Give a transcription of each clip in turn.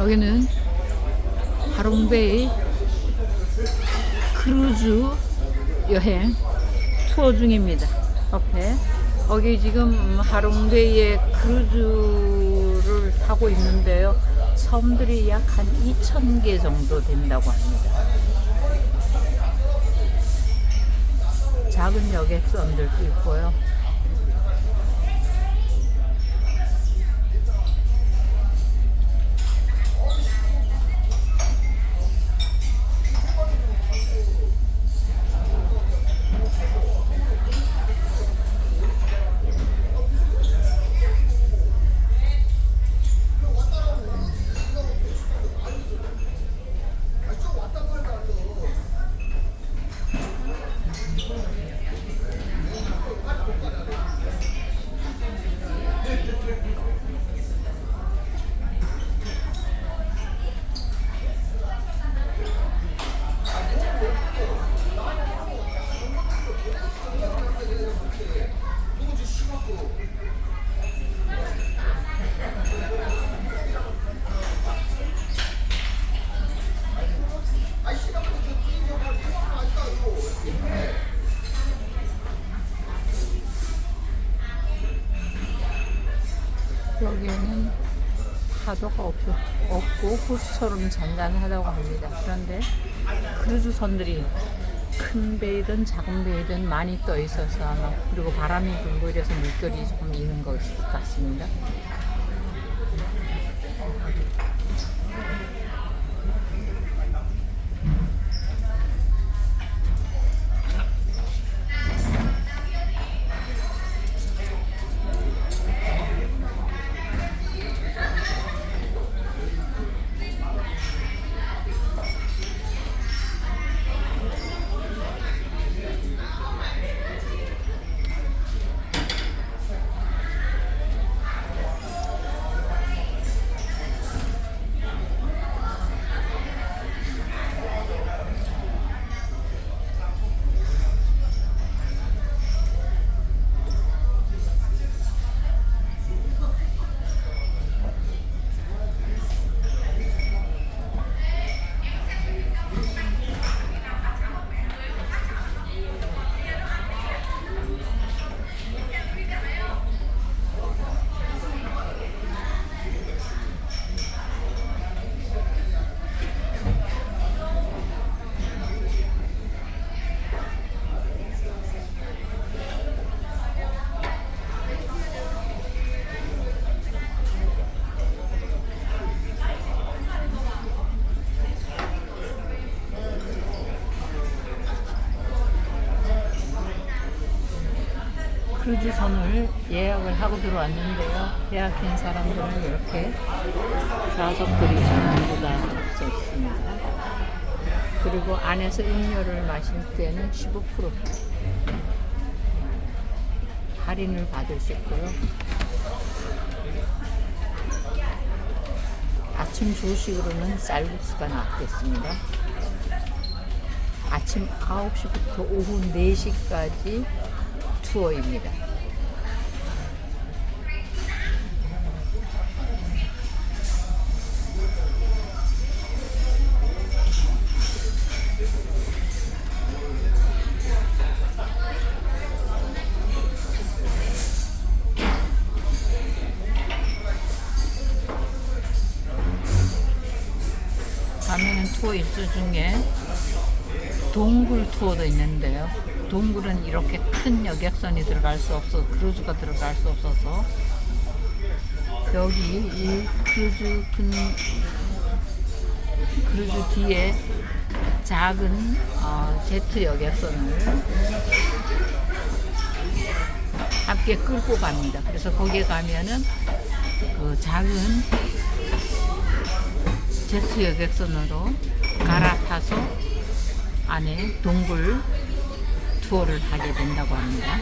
여기는 하롱베이 크루즈 여행 투어 중입니다. 옆에 거기 지금 하롱베이의 크루즈를 타고 있는데요. 섬들이 약 한 2,000개 정도 된다고 합니다. 작은 여객선들도 있고요. 여기에는 파도가 없, 없고 호수처럼 잔잔하다고 합니다. 그런데 크루즈선들이 큰 배이든 작은 배이든 많이 떠 있어서 아마 그리고 바람이 불고 이래서 물결이 조금 있는 것 같습니다. 크루즈선을 예약을 하고 들어왔는데요. 예약한 사람들은 이렇게 좌석들이 전부 다 써 있습니다. 그리고 안에서 음료를 마실 때는 15% 할인을 받을 수 있고요. 아침 조식으로는 쌀국수가 나왔겠습니다. 아침 9시부터 오후 4시까지 투어입니다. 가면은 투어 일수 중에 동굴 투어도 있는데요. 동굴은 이렇게 큰 여객선이 들어갈 수 없어 크루즈가 들어갈 수 없어서 여기 이 크루즈 큰 크루즈 뒤에 작은 어, 제트 여객선을 함께 끌고 갑니다. 그래서 거기에 가면은 그 작은 제트 여객선으로 갈아타서 안에 동굴 투어를 하게 된다고 합니다.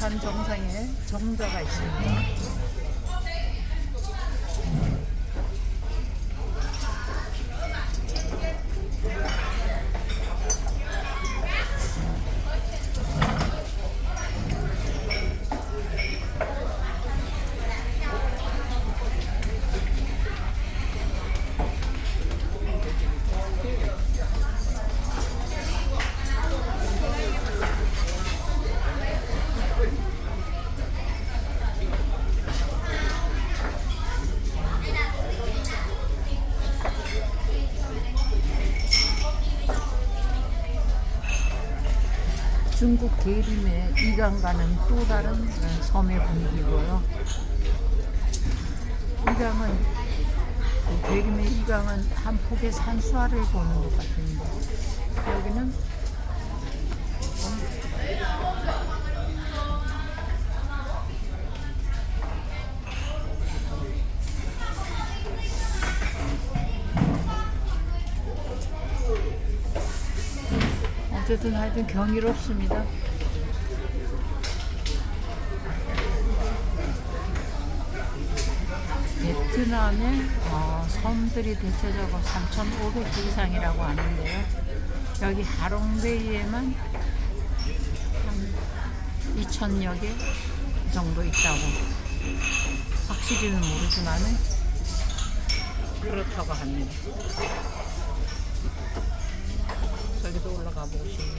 북한 정상에 정자가 있습니다. 중국 계림의 이강과는 또 다른 어, 섬의 분위기고요. 이강은 그 계림의 이강은 한 폭의 산수화를 보는 것 같은데 여기는 어쨌든 하여튼 경이롭습니다. 베트남의 어, 섬들이 대체적으로 3,500개 이상이라고 하는데요. 여기 하롱베이에만 한 2,000여 개 정도 있다고. 확실히는 모르지만은 그렇다고 합니다. abortion.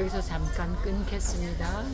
여기서 잠깐 끊겠습니다.